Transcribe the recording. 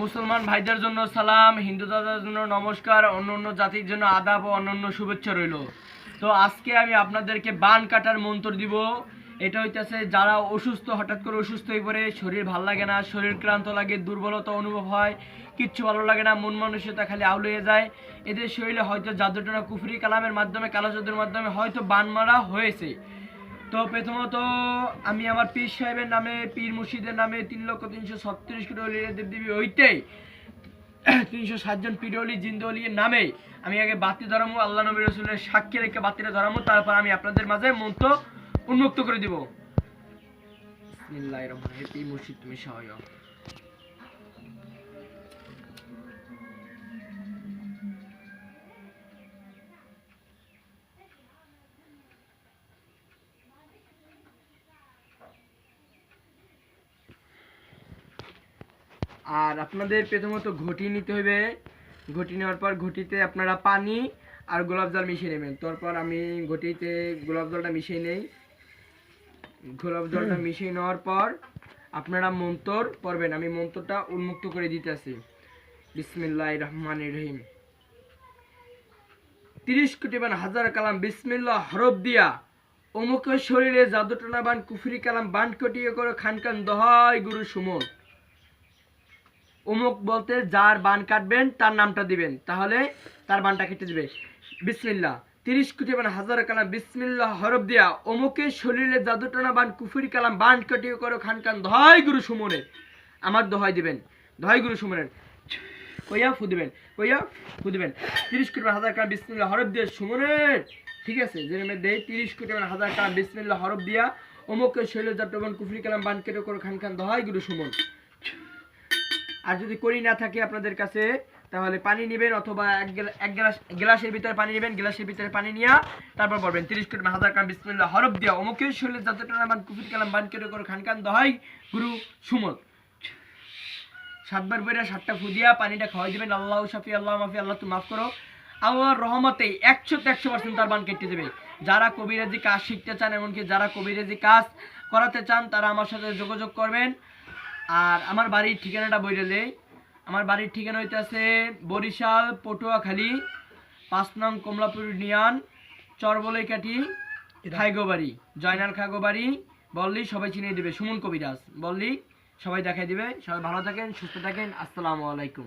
মুসলমান ভাইদের জন্য সালাম, হিন্দু দাদার জন্য নমস্কার, অন্য অন্য জাতির জন্য আদাব ও অন্যান্য শুভেচ্ছা রইল। তো আজকে আমি আপনাদেরকে বান কাটার মন্ত্র দিব। এটা হইতেছে, যারা অসুস্থ, হঠাৎ করে অসুস্থ হয়ে পড়ে, শরীর ভালো লাগে না, শরীর ক্লান্ত লাগে, দুর্বলতা অনুভব হয়, কিচ্ছু ভালো লাগে না, মন মানসিকতা খালি আউলিয়ে যায়। এদের শরীরে হয়তো জাদুটনা কুফরি কালামের মাধ্যমে, কালো জাদুর মাধ্যমে হয়তো বান মারা হয়েছে। তো প্রথমত আমি আমার পীর সাহেবের নামে, পীর মুর্শিদের নামে তিন লক্ষ তিনশো ছত্রিশ কোটি দেবদেবী হইতে তিনশো সাতজন পিরলি জিন্দলির নামে আমি আগে বাতি ধরামো, আল্লাহ নবী রসুলের সাক্ষী রেখে বাতিটা ধরামো, তারপর আমি আপনাদের মাঝে মন্ত্র উন্মুক্ত করে দিব। মুর্শিদ, তুমি সহায় আর আপনাদের প্রথমত ঘটি নিতে হবে। ঘটি নেওয়ার পর ঘটিতে আপনারা পানি আর গোলাপ জল মিশিয়ে নেবেন। তারপর আমি ঘটিতে গোলাপ জলটা মিশিয়ে নেই। গোলাপ জলটা মিশিয়ে নেওয়ার পর আপনারা মন্তর পড়বেন। আমি মন্ত্রটা উন্মুক্ত করে দিতেছি বিসমিল্লাহ রহমান রহিম। তিরিশ কোটি বান হাজার কালাম বিসমিল্লাহ হরফ দিয়া অমুকের শরীরে জাদুটনা বান কুফরি কালাম বান কটিয়ে করে খানকান দহাই গুরু সুমন। অমুক বলতে যার বান কাটবেন, তার নামটা দিবেন। তাহলে তার বানটা কেটে দিবে। বিসমিল্লাহ। তিরিশ কোটি মানে হাজার কালাম বিসমিল্লাহ হরফ দিয়া অমুকের শরীরে জাদুটনা বান, কুফুরি কালাম বান কাটিয়ে করো, খান খান ধয় গুরু সুমনের। আমার দহাই দিবেন ধয় গুরু সুমনের। কইয়া ফু দিবেন, কইয়া ফু দিবেন। তিরিশ কোটি হাজার কালাম বিসমিল্লাহ হরফ দিয়ে সুমনের। ঠিক আছে যে নামে দেয় তিরিশ কোটি হাজার কালাম বিসমিল্লাহ হরফ দিয়া অমুকের শরীরে জাদুটনা কুফুরি কালাম বান কেটে করো, খান খান দহাই গুরু সুমন। আর যদি করি না থাকে আপনাদের কাছে, তাহলে পানি নেবেন অথবা এক গ্লাস গ্লাসের ভিতরে পানি নেবেন, গ্লাসের ভিতরে পানি নিয়ে তারপর পড়বেন তিরিশ কোটি হাজার কাম বিসমিল্লাহ, হরফ দিয়া, অমুকের শরীরে যতটা নামান কুফির কালাম, বান করে, খান খান দহাই, গুরু সুমন। সাতবার বইরা সাতটা ফুদিয়া পানিটা খাওয়াই দিবেন, আল্লাহ শাফি, আল্লাহ মাফি, আল্লাহ তুমি মাফ করো। আল্লাহর রহমতে একশো একশো পার্সেন্ট তার বান কেটে দেবে। যারা কবিরাজি কাজ শিখতে চান, এমনকি যারা কবিরাজি কাজ করাতে চান, তারা আমার সাথে যোগাযোগ করবেন। আর আমার বাড়ির ঠিকানাটা বইলে দেই। আমার বাড়ির ঠিকানা হইতেছে বরিশাল পটুয়াখালী পাঁচ নং কমলাপুর ইউনিয়ন চরবলৈকাঠি খাইগোবাড়ি জয়নাল খাগোবাড়ি বললি সবাই চিনিয়ে দেবে সুমন কবিরাজ। বললি সবাই দেখাই দিবে সবাই ভালো থাকেন সুস্থ থাকেন আসসালামু আলাইকুম।